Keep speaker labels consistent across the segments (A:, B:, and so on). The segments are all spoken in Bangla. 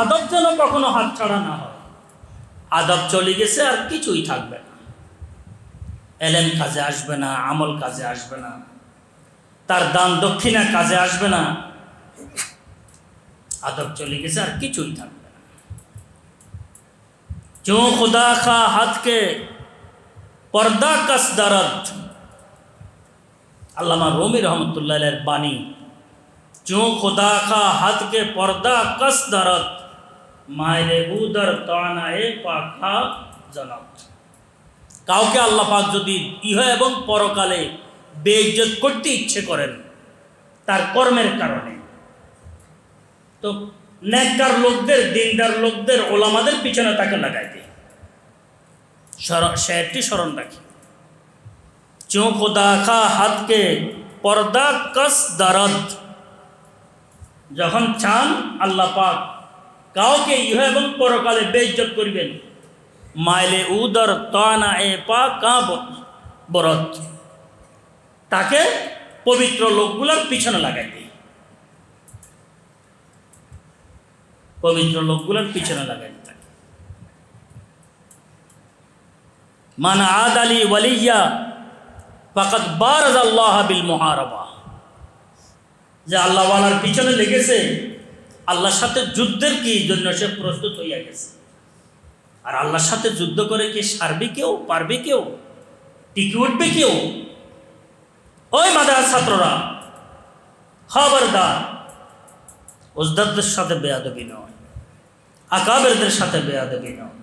A: আদব যেন কখনো হাত ছাড়া না হয়। আদব চলে গেছে আর কিছুই থাকবে না। এলেন কাজে আসবে না, আমল কাজে আসবে না। তার দান দক্ষিণা কাজে আসবে না। আদব চলে গেছে আর কিছুই থাকবে না। চো খুদা খা হাতকে, পর্দা কাস দারদ। আল্লামা রমি রহমতুল্লাহ বাণী চো খুদা খা হাতকে, পর্দা কাস দারদ। মায়েরে উদর তানায়ে পাখা জনক কাউকে আল্লাহ পাক যদি ইহ এবং পরকালে বেইজ্জত করতে ইচ্ছে করেন, তার কর্মের কারণে। তো নেককার লোকদের, দিনদার লোকদের, ওলামাদের পিছনে তাকে লাগাই দেয় শেরটি স্মরণ রাখি। চোখ খোদা খা হাতকে পর্দা কস দারদ। যখন চান আল্লাহ পাক কাউকে ইহ এবং পরকালে বেইজ্জত করিবেন। মাইলে উদর তানা এ পা কা বরত। তাকে পবিত্র লোকগুলোর পিছনে লাগাই দেয় পবিত্র লোকগুলোর পিছনে লাগাই থাকে মান আদ আলী ওয়ালিয়া ফাকাত বারাজ আল্লাহ বিল মুহারাবা। যে আল্লাহওয়ালার পিছনে লেগেছে আল্লাহর সাথে যুদ্ধের কি জন্য সে প্রস্তুত হইয়া গেছে? আর আল্লাহর সাথে যুদ্ধ করে কি সারবে কেউ, পারবে কেউ? টিকে উঠবে কেউ? ওই মাদার ছাত্ররা, খবরদার। ওজদারদের সাথে বেয়াদবি নয়, আকাবেরদের সাথে বেয়াদবি নয়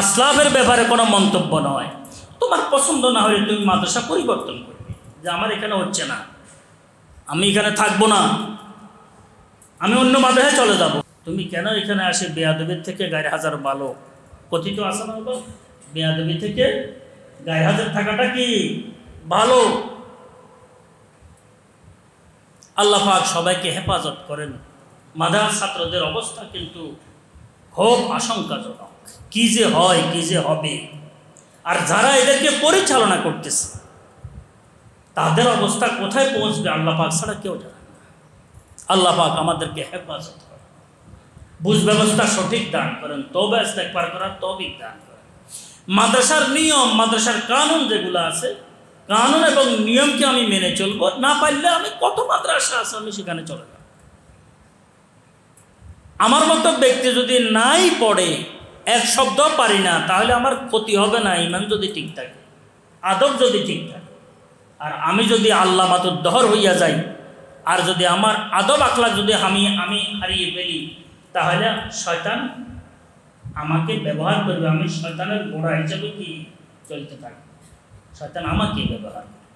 A: আসলাফের ব্যাপারে কোনো মন্তব্য নয়। তোমার পছন্দ না হলে তুমি মাদ্রাসা পরিবর্তন করবে। যে আমার এখানে হচ্ছে না, আমি এখানে থাকব না। আমি অন্য মাদ্রাসায় চলে যাব। তুমি কেন এখানে আসে বেয়াদবির থেকে গায়ে হাজার ভালো কথিত আছে না বাবা বেয়াদবি থেকে গায়ে হাজার থাকাটা কি ভালো? আল্লাহ পাক সবাইকে হেফাজত করেন। মাদার ছাত্রদের অবস্থা কিন্তু খুব আশঙ্কাজনক। কি যে হয়, কি যে হবে? আর যারা এদেরকে পরিচালনা করতেছে, তাদের অবস্থা কোথায় পৌঁছবে আল্লাহ পাক ছাড়া কেউ জানে আল্লাহ পাক আমাদেরকে হেফাজত করেন। বুঝ ব্যবস্থা সঠিক দান করেন তবে একবার করার তবিক দান করেন। মাদ্রাসার নিয়ম, মাদ্রাসার কানুন যেগুলো আছে, কানুন এবং নিয়মকে আমি মেনে চলবো, না পারলে আমি কত মাদ্রাসা আছে আমি সেখানে চলে যাব। আমার মতো ব্যক্তি যদি নাই পড়ে, এক শব্দ পারি না, তাহলে আমার ক্ষতি হবে না ইমান যদি ঠিক থাকে, আদব যদি ঠিক থাকে। আর আমি যদি আল্লাহ মাতুর দহর হইয়া যাই আর যদি আমার আদব আকলা যদি আমি আমি হারিয়ে ফেলি, তাহলে শয়তান আমাকে ব্যবহার করবে। আমি শয়তানের গোড়া হিসাবে কি চলতে থাকবে? শয়তান আমাকে ব্যবহার করবে।